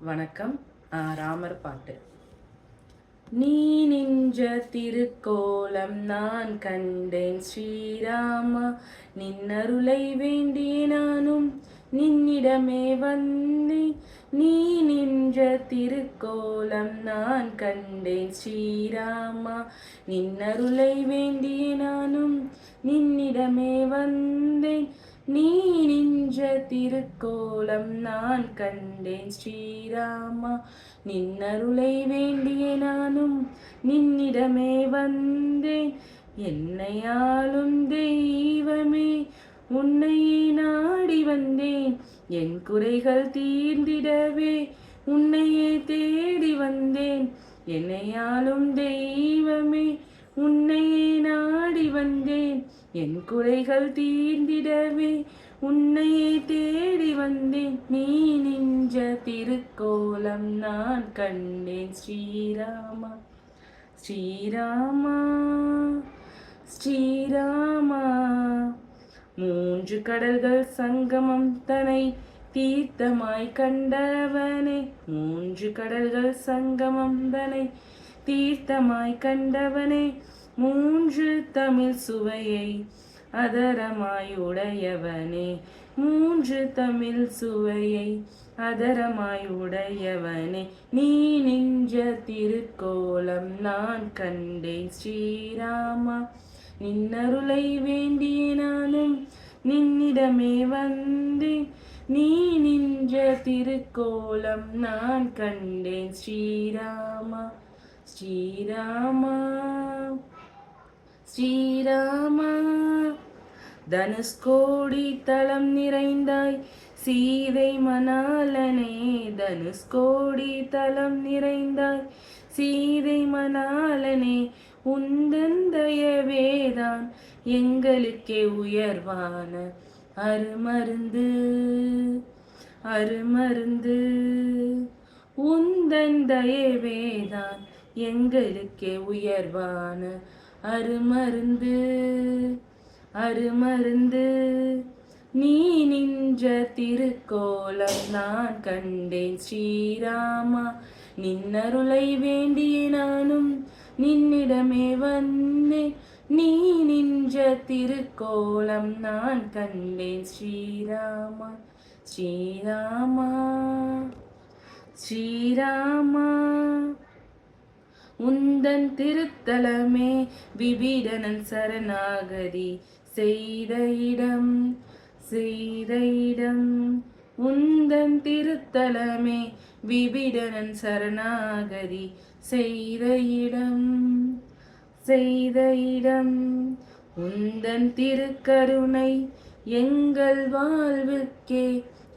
வணக்கம். ராமர் பாட்டு. நீ நின்ற திருக்கோலம் நான் கண்டேன் ஸ்ரீராமா. நின்னருளை வேண்டிய நானும் நின்னிடமே வந்தேன். நீ நின்ற திருக்கோலம் நான் கண்டேன் ஸ்ரீராமா. நின்னருளை வேண்டிய நானும் நின்னிடமே வந்தேன். நீ நின்ற திருக்கோலம் நான் கண்டேன் ஸ்ரீராமா. நின்னருளை வேண்டிய நானும் நின்னிடமே வந்தேன். என்னையாலும் தெய்வமே உன்னையே நாடி வந்தேன். என் குறைகள் தீர்ந்திடவே உன்னையே தேடி வந்தேன். என்னையாலும் தெய்வமே உன்னையே நாடி வந்தேன். என் குறைகள் தீர்ந்திடவே உன்னையே தேடி வந்தேன். நீ நின்ற திருக்கோலம் நான் கண்டேன். ஸ்ரீராமா ஸ்ரீராமா ஸ்ரீராமா. மூன்று கடல்கள் சங்கமம் தனை தீர்த்தமாய் கண்டவனே. மூன்று கடல்கள் சங்கமம் தனை தீர்த்தமாய் கண்டவனே மூன்று தமிழ் சுவையை அதரமாய் உடையவனே. மூன்று தமிழ் சுவையை அதரமாய் உடையவனே. நீ நின்ற திருக்கோலம் நான் கண்டேன் ஸ்ரீராமா. நின்னருளை வேண்டிய நானும் நின்னிடமே வந்தேன். நீ நின்ற திருக்கோலம் நான் கண்டேன் ஸ்ரீராமா. ஸ்ரீராமா ஸ்ரீராமா. தனுஷ்கோடி தளம் நிறைந்தாய் சீதை மணாலனே. தனுஷ்கோடி தளம் நிறைந்தாய் சீதை மணாலனே. உந்தன் வேதான் எங்களுக்கே உயர்வான அருமருந்து அருமருந்து. உந்தன் தயவேதான் எங்களுக்கே உயர்வான அருமருந்து அருமருந்து. நீ நின்ற திருக்கோலம் நான் கண்டேன் ஸ்ரீராமா. நின்னருளை வேண்டிய நானும் நின்னிடமே வந்தேன். நீ நின்ற திருக்கோலம் நான் கண்டேன் ஸ்ரீராமா. ஸ்ரீராமா. ஸ்ரீராமா. உந்தன் திருத்தலமே விபீடனன் சரணாகதி செய்த இடம் செய்த இடம். உந்தன் திருத்தலமே விபீடனன் சரணாகதி செய்த இடம் செய்த இடம். உந்தன் திருக்கருணை எங்கள் வாழ்வுக்கே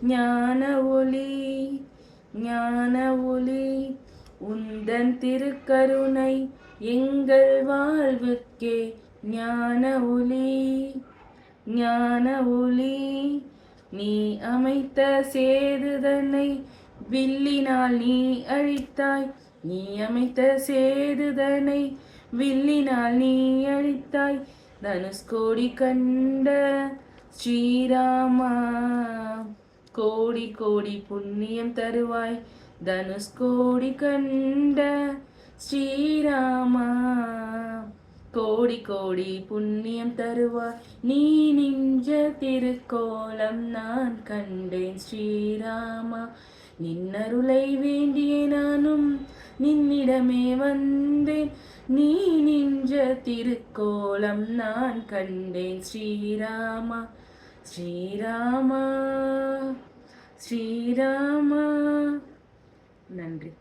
ஞான ஒளி ஞான ஒளி. உந்தன் திருக்கருணை எங்கள் வாழ்வுக்கே ஞான ஒளி. ஞான ஒளி நீ அமைத்த சேதுதனை வில்லினால் நீ அழித்தாய். நீ அமைத்த சேதுதனை வில்லினால் நீ அழித்தாய். தனுஷ்கோடி கண்ட ஸ்ரீராமா கோடி கோடி புண்ணியம் தருவாய். தனுஷ்கோடி கண்ட ஸ்ரீராமா. கோடி கோடி புண்ணியம் தருவாய் நீ நின்ற திருக்கோலம் நான் கண்டேன் ஸ்ரீராமா. நின்னருளை வேண்டிய நானும் நின்னிடமே வந்தேன். நீ நின்ற திருக்கோலம் நான் கண்டேன் ஸ்ரீராமா. ஸ்ரீராமா ஸ்ரீராமா. நன்றி.